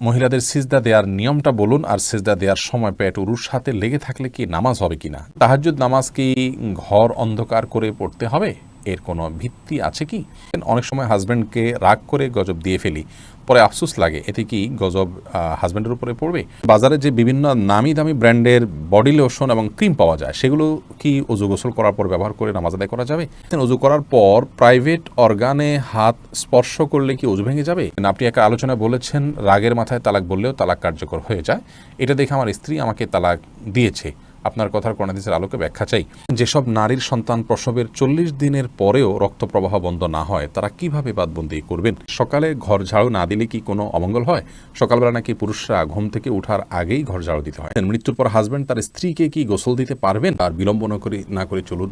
মহিলাদের সিজদা দেওয়ার নিয়মটা বলুন আর সিজদা দেওয়ার সময় পেট উরুর সাথে লেগে থাকলে কি নামাজ হবে কিনা? তাহাজুদ নামাজ কি ঘর অন্ধকার করে পড়তে হবে? এর কোনো ভিত্তি আছে কি? অনেক সময় হাজব্যান্ডকে রাগ করে গজব দিয়ে ফেলি, পরে আফসোস লাগে, এতে কি গজব হাজব্যান্ডের উপরে পড়বে? বাজারে যে বিভিন্ন নামি দামি ব্র্যান্ডের বডি লোশন এবং ক্রিম পাওয়া যায়, সেগুলো কি অজু গোসল করার পর ব্যবহার করে নামাজ আদায় করা যাবে? অজু করার পর প্রাইভেট অর্গানে হাত স্পর্শ করলে কি অজু ভেঙে যাবে? আপনি একটা আলোচনা বলেছেন, রাগের মাথায় তালাক বললেও তালাক কার্যকর হয়ে যায়। এটা দেখে আমার স্ত্রী আমাকে তালাক দিয়েছে। আপনার কথার করোনাদিসের আলোকে ব্যাখ্যা চাই। যেসব নারীর সন্তান প্রসবের চল্লিশ দিনের পরেও রক্ত প্রবাহ বন্ধ না হয়, তারা কীভাবে বাদবন্দি করবেন? সকালে ঘর ঝাড়ু না দিলে কি কোনো অমঙ্গল হয়? সকালবেলা নাকি পুরুষরা ঘুম থেকে উঠার আগেই ঘর ঝাড়ু দিতে হয়? মৃত্যুর পর হাজব্যান্ড তার স্ত্রীকে কি গোসল দিতে পারবেন? আর বিলম্ব না করে না করে চলুন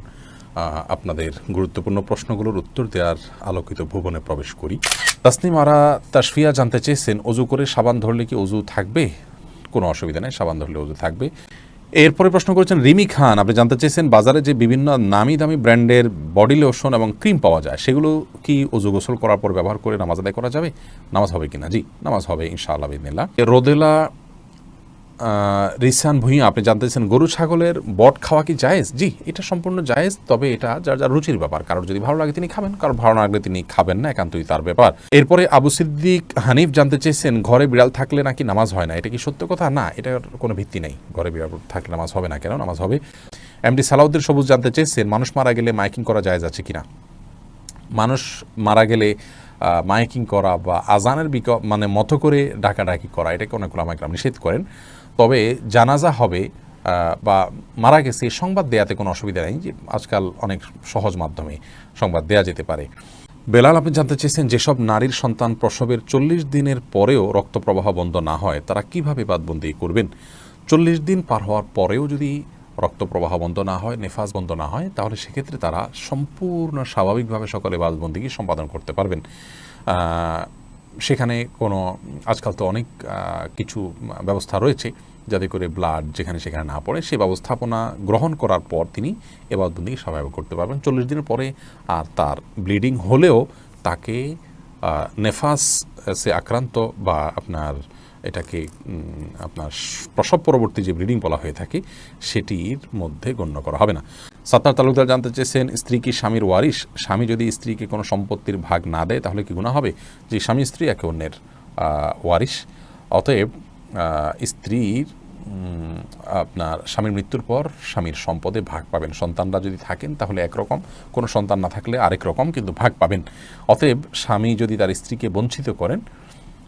আপনাদের গুরুত্বপূর্ণ প্রশ্নগুলোর উত্তর দেওয়ার আলোকিত ভুবনে প্রবেশ করি। তাসনিম আরা তাসফিয়া জানতে চেয়েছেন, অজু করে সাবান ধরলে কি অজু থাকবে? কোনো অসুবিধা নেই, সাবান ধরলে অজু থাকবে। এরপরে প্রশ্ন করেছেন, রিমি খান, আপনি জানতে চেয়েছেন বাজারে যে বিভিন্ন নামি দামি ব্র্যান্ডের বডি লোশন এবং ক্রিম পাওয়া যায়, সেগুলো কি অজু গোসল করার পর ব্যবহার করে নামাজ আদায় করা যাবে? নামাজ হবে কিনা? জি, নামাজ হবে, ইনশাআল্লাহ রোদেলা রিসান ভুঁইয়া, আপনি জানতে চাইছেন গরু ছাগলের বট খাওয়া কি জায়েজ? জি, এটা সম্পূর্ণ জায়েজ, তবে এটা যার যার রুচির ব্যাপার। কারোর যদি ভালো লাগে তিনি খাবেন, কারোর ভালো লাগলে তিনি খাবেন না, একান্তই তার ব্যাপার। এরপরে আবু সিদ্দিক হানিফ জানতে চেয়েছেন, ঘরে বিড়াল থাকলে নাকি নামাজ হয় না? এটা কি সত্য কথা? না, এটার কোনো ভিত্তি নেই। ঘরে বিড়াল থাকলে নামাজ হবে না কেন? নামাজ হবে। এমডি সালাউদ্দিন সবুজ জানতে চেয়েছেন, মানুষ মারা গেলে মাইকিং করা জায়েজ আছে কিনা? মানুষ মারা গেলে মাইকিং করা বা আজানের বিক মানে মতো করে ডাকাডাকি করা, এটাকে অনেক ওলামাইকরাম নিষেধ করেন। তবে জানাজা হবে বা মারা গেছে সংবাদ দেয়াতে কোনো অসুবিধা নেই, যে আজকাল অনেক সহজ মাধ্যমে সংবাদ দেওয়া যেতে পারে। বেলাল, আপনি জানতে চেয়েছেন যেসব নারীর সন্তান প্রসবের চল্লিশ দিনের পরেও রক্ত প্রবাহ বন্ধ না হয়, তারা কীভাবে বাদবন্দি করবেন? চল্লিশ দিন পার হওয়ার পরেও যদি রক্ত প্রবাহ বন্ধ না হয় নেফাজ বন্ধ না হয়, তাহলে সেক্ষেত্রে তারা সম্পূর্ণ স্বাভাবিকভাবে সকলে বাদবন্দিকে সম্পাদন করতে পারবেন। সেখানে কোনো, আজকাল তো অনেক কিছু ব্যবস্থা রয়েছে যাতে করে ব্লাড যেখানে সেখানে না পড়ে, সে ব্যবস্থাপনা গ্রহণ করার পর তিনি এবাদবন্দিকে স্বাভাবিক করতে পারবেন। চল্লিশ দিনের পরে আর তার ব্লিডিং হলেও তাকে নেফাস সে আক্রান্ত বা আপনার এটাকে আপনার প্রসব পরবর্তী যে ব্লিডিং বলা হয়ে থাকে, সেটির মধ্যে গণ্য করা হবে না। সাত্তার তালুকদার জানতে চেয়েছেন, স্ত্রী কি স্বামীর ওয়ারিশ? স্বামী যদি স্ত্রীকে কোনো সম্পত্তির ভাগ না দেয়, তাহলে কি গুণা হবে? যে স্বামী স্ত্রী, একে অন্যের ওয়ারিশ। অতএব স্ত্রীর আপনার স্বামীর মৃত্যুর পর স্বামীর সম্পদে ভাগ পাবেন। সন্তানরা যদি থাকেন, তাহলে একরকম। কোনো সন্তান না থাকলে আরেক রকম কিন্তু ভাগ পাবেন। অতএব, স্বামী যদি তার স্ত্রীকে বঞ্চিত করেন,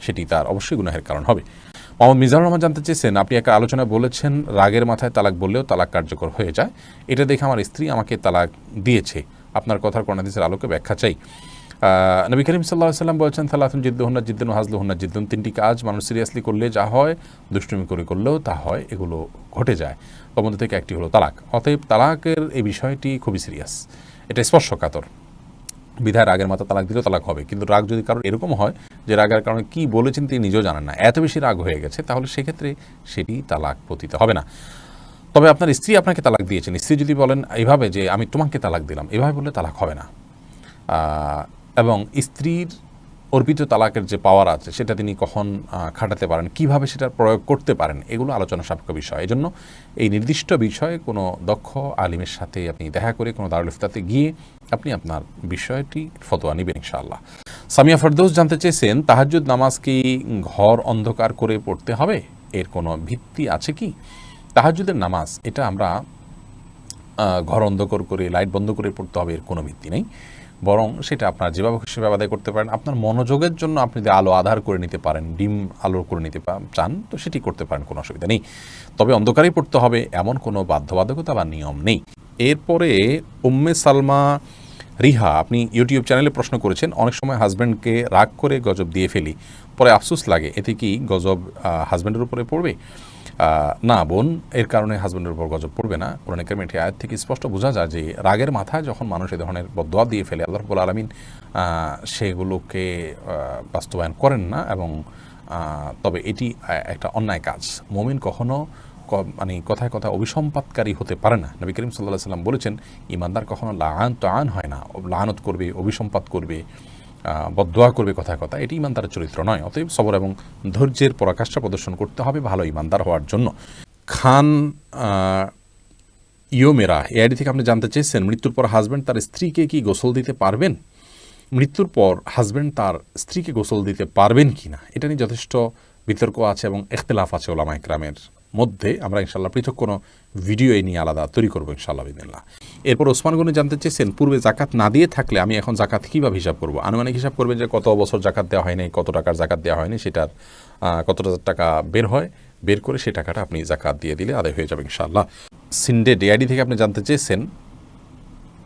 সেটি তার অবশ্যই গুনাহের কারণ হবে। মোহাম্মদ মিজানুর রহমান জানতে চেয়েছেন, আপনি একটা আলোচনায় বলেছেন, রাগের মাথায় তালাক বললেও তালাক কার্যকর হয়ে যায়। এটা দেখে আমার স্ত্রী আমাকে তালাক দিয়েছে। আপনার কথার করোনাদিসের আলোকে ব্যাখ্যা চাই। নবী করিম সাল্লাহ সাল্লাম বলছেন থালাথুন জিদ্দ হুন্না জিদ্দুন হাজলু হুন্না জিদ্দুন। তিনটি কাজ মানুষ সিরিয়াসলি করলে যা হয়, দুষ্টুমি করে করলেও তা হয়, এগুলো ঘটে যায়। তার মধ্যে থেকে একটি হলো তালাক। অতএব তালাকের এই বিষয়টি খুবই সিরিয়াস। এটা স্পর্শকাতর। বিধায় রাগের মাথা তালাক দিলেও তালাক হবে। কিন্তু রাগ যদি কারোর এরকম হয় যে রাগের কারণে কি বলেছেন তিনি নিজেও জানেন না। এত বেশি রাগ হয়ে গেছে, তাহলে সেক্ষেত্রে সেটি তালাক পতিত হবে না। তবে আপনার স্ত্রী আপনাকে তালাক দিয়েছেন। স্ত্রী যদি বলেন এইভাবে যে, আমি তোমাকে তালাক দিলাম, এভাবে বললে তালাক হবে না। এবং স্ত্রীর অর্পিত তালাকের যে পাওয়ার আছে, সেটা তিনি কখন খাটাতে পারেন, কীভাবে সেটা প্রয়োগ করতে পারেন, এগুলো আলোচনা সাপেক্ষ বিষয়। এই জন্য এই নির্দিষ্ট বিষয়ে কোনো দক্ষ আলিমের সাথে আপনি দেখা করে, কোনো দারুল ইফতাতে গিয়ে আপনি আপনার বিষয়টি ফতোয়া নেবেন ইনশাআল্লাহ। সামিয়া ফরদৌস জানতে চেয়েছেন তাহাজুদ নামাজ কি ঘর অন্ধকার করে পড়তে হবে? এর কোনো ভিত্তি আছে কি? তাহাজুদের নামাজ, এটা আমরা ঘর অন্ধকার করে, লাইট বন্ধ করে পড়তে হবে, এর কোনো ভিত্তি নেই। বরং সেটা আপনার যেভাবে খুশি আদায় করতে পারেন, আপনার মনোযোগের জন্য আপনি যদি আলো আধার করে নিতে পারেন, ডিম আলো করে নিতে চান, তো সেটি করতে পারেন, কোনো অসুবিধা নেই। তবে অন্ধকারেই পড়তে হবে, এমন কোনো বাধ্যবাধকতা বা নিয়ম নেই। এরপরে উম্মে সালমা রিহা, আপনি ইউটিউব চ্যানেলে প্রশ্ন করেছেন, অনেক সময় হাজব্যান্ডকে রাগ করে গজব দিয়ে ফেলি, পরে আফসোস লাগে, এতে কি গজব হাজব্যান্ডের উপরে পড়বে? না বোন, এর কারণে হাজব্যান্ডের উপর গজব পড়বে না। কোরআন কারিমের আয়াত থেকে স্পষ্ট বোঝা যায় যে, রাগের মাথায় যখন মানুষ এ ধরনের বদোয়া দিয়ে ফেলে, আল্লাহ রবুল আলমিন সেগুলোকে বাস্তবায়ন করেন না এবং তবে এটি একটা অন্যায় কাজ। মমিন কখনো মানে কথায় কথা অভিসম্পাতকারী হতে পারে না। নবী করিম সাল্লাহ সাল্লাম বলেছেন, ইমানদার কখনো লাহান তো আন হয় না। লাহানত করবে, অভিসম্পাত করবে বদোয়া করবে কথা কথা এটি ইমানদারের চরিত্র নয়। অতএব সবর এবং ধৈর্যের পরাকাষ্ঠা প্রদর্শন করতে হবে ভালো ইমানদার হওয়ার জন্য। খান ইয়োমেরা এই আইডি থেকে আপনি জানতে চেয়েছেন, মৃত্যুর পর হাজব্যান্ড তার স্ত্রীকে কি গোসল দিতে পারবেন? মৃত্যুর পর হাজব্যান্ড তার স্ত্রীকে গোসল দিতে পারবেন কি না এটা নিয়ে যথেষ্ট বিতর্ক আছে এবং এখতলাফ আছে ওলামা ইকরামের মধ্যে আমরা ইনশাল্লাহ পৃথক কোনো ভিডিও এই নিয়ে আলাদা তৈরি করব ইনশাল্লাহ বিদিল্লাহ এরপর ওসমান গনি জানতে চেয়েছেন, পূর্বে জাকাত না দিয়ে থাকলে আমি এখন জাকাত কীভাবে হিসাব করব? আনুমানিক হিসাব করবেন যে কত বছর জাকাত দেওয়া হয়নি কত টাকার জাকাত দেওয়া হয়নি সেটার কত টাকা বের হয়, বের করে সে টাকাটা আপনি জাকাত দিয়ে দিলে আদায় হয়ে যাবে ইনশাআল্লাহ। সিন্ডে ডিআইডি থেকে আপনি জানতে চেয়েছেন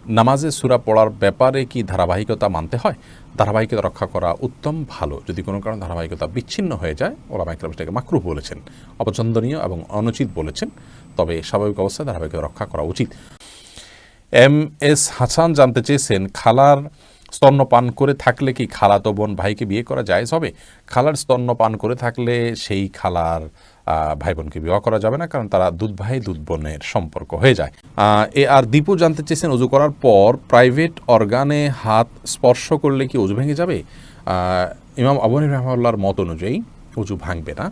নামাজে সুরা পড়ার ব্যাপারে কি ধারাবাহিকতা মানতে হয়? ধারাবাহিকতা রক্ষা করা উত্তম, ভালো। যদি কোনো কারণে ধারাবাহিকতা বিচ্ছিন্ন হয়ে যায় ওরা মাইক্রামটাকে মাকরু বলেছেন, অপছন্দনীয় এবং অনুচিত বলেছেন। তবে স্বাভাবিক অবস্থায় ধারাবাহিকতা রক্ষা করা উচিত। এম এস হাসান জানতে চেয়েছেন, খালার স্তন্যপান করে থাকলে কি খালাতো বোন ভাইকে বিয়ে করা যায়? হবে খালার স্তন্যপান করে থাকলে সেই খালার ভাই বোনকে বিবাহ করা যাবে না, কারণ তারা দুধ ভাই, দুধ বোনের সম্পর্ক হয়ে যায়। এ, আর দীপু জানতে চেয়েছেন অজু করার পর প্রাইভেট অর্গানে হাত স্পর্শ করলে কি অজু ভেঙে যাবে? ইমাম আবনী রহমাল্লার মত অনুযায়ী অজু ভাঙবে না।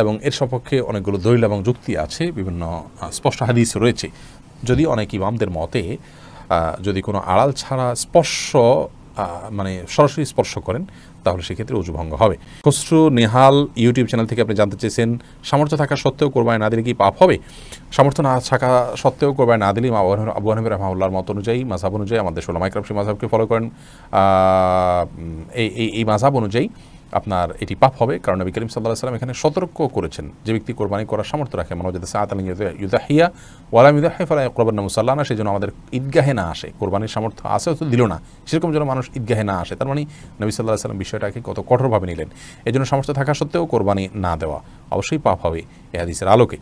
এবং এর সপক্ষে অনেকগুলো দলিল এবং যুক্তি আছে, বিভিন্ন স্পষ্ট হাদিস রয়েছে। যদি অনেক ইমামদের মতে যদি কোনো আড়াল ছাড়া স্পর্শ মানে সরাসরি স্পর্শ করেন, তাহলে সেক্ষেত্রে উজু ভঙ্গ হবে। খসরু নেহাল ইউটিউব চ্যানেল থেকে আপনি জানতে চেয়েছেন, সামর্থ্য থাকা সত্ত্বেও কোরবানি না দিলে কি পাপ হবে? সামর্থ্য না থাকা সত্ত্বেও কোরবানি না দিলে আবু হানিফা- রহমাউল্লাহর মত অনুযায়ী মাঝাব অনুযায়ী, আমাদের ষোলো মাইক্রামসি মাঝাবকে ফলো করেন। এই এই মাঝাব অনুযায়ী আপনার এটি পাপ হবে। কারণ নবী করিম সাল্লাহ সাল্লাম এখানে সতর্ক করেছেন যে ব্যক্তি কোরবানি করার সামর্থ্য রাখে। মানব যাতে সাত আলী ইউদাহিয়া ওয়ালাম ইউদাহি ফালা কোরবান মুসাল্লাহ না সেই জন্য আমাদের ঈদগাহে না আসে। কোরবানির সামর্থ্য আসে তো দিল না। সেরকম যেন মানুষ ঈদগাহে না আসে। তার মানে নবী সাল্লাহ সাল্লাম বিষয়টাকে কত কঠোরভাবে নিলেন। এই জন্য সামর্থ্য থাকা সত্ত্বেও কোরবানি না দেওয়া অবশ্যই পাপ হবে। এ আলোকে।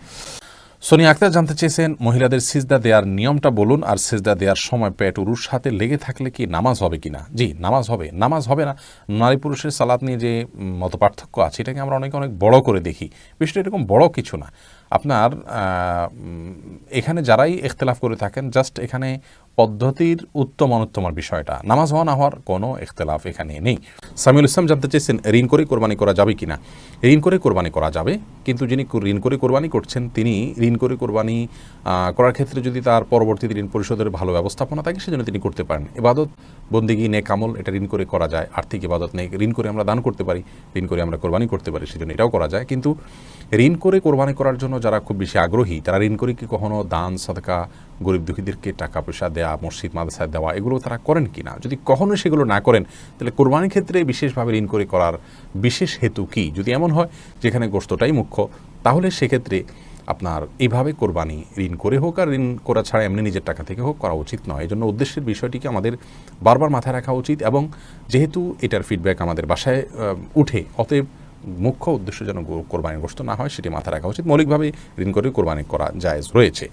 সোনিয়া আক্তার জানতে চেয়েছেন, মহিলাদের সিজদা দেওয়ার নিয়মটা বলুন আর সিজদা দেওয়ার সময় পেট উরুর সাথে লেগে থাকলে কি নামাজ হবে কিনা? জি, নামাজ হবে নামাজ হবে না। নারী পুরুষের সালাত নিয়ে যে মত পার্থক্য আছে, এটাকে আমরা অনেকে, অনেক বড় করে দেখি। বিষয়টা এরকম বড় কিছু না। আপনার এখানে যারাই এখতলাফ করে থাকেন জাস্ট এখানে পদ্ধতির উত্তম অনুত্তমার বিষয়টা। নামাজ হওয়া না হওয়ার কোনো এখতলাফ এখানে নেই। সামিউল ইসলাম জানতে চেয়েছেন, ঋণ করে কোরবানি করা যাবে কিনা? ঋণ করে কোরবানি করা যাবে, কিন্তু যিনি ঋণ করে কোরবানি করছেন, তিনি ঋণ করে কোরবানি করার ক্ষেত্রে যদি তার পরবর্তীতে ঋণ পরিশোধের ভালো ব্যবস্থাপনা থাকে, সেজন্য তিনি করতে পারেন। এবাদত বন্দিগি নে কামল এটা ঋণ করে করা যায়। আর্থিক ইবাদত নেই ঋণ করে আমরা দান করতে পারি, ঋণ করে আমরা কোরবানি করতে পারি, সেজন্য এটাও করা যায়। কিন্তু ঋণ করে কোরবানি করার জন্য যারা খুব বেশি আগ্রহী, তারা ঋণ করে কি কখনো দান, সদকা, গরিব দুঃখীদেরকে টাকা পয়সা দেওয়া মসজিদ মাদ্রাসায় দেওয়া, এগুলো তারা করেন কি না যদি কখনো সেগুলো না করেন, তাহলে কোরবানির ক্ষেত্রে বিশেষভাবে ঋণ করে করার বিশেষ হেতু কি? যদি এমন হয়, যেখানে গোস্তটাই মুখ্য, তাহলে সেক্ষেত্রে আপনার এইভাবে কোরবানি ঋণ করে হোক, আর ঋণ করা ছাড়া এমনি নিজের টাকা থেকে হোক করা উচিত নয়। এই জন্য উদ্দেশ্যের বিষয়টিকে আমাদের বারবার মাথায় রাখা উচিত এবং যেহেতু এটার ফিডব্যাক আমাদের বাসায় উঠে, অতএব মুখ্য উদ্দেশ্য যেন কোরবানির গোষ্ঠ না হয়, সেটি মাথায় রাখা উচিত। মৌলিকভাবে ঋণ করে কোরবানি করা জায়জ রয়েছে।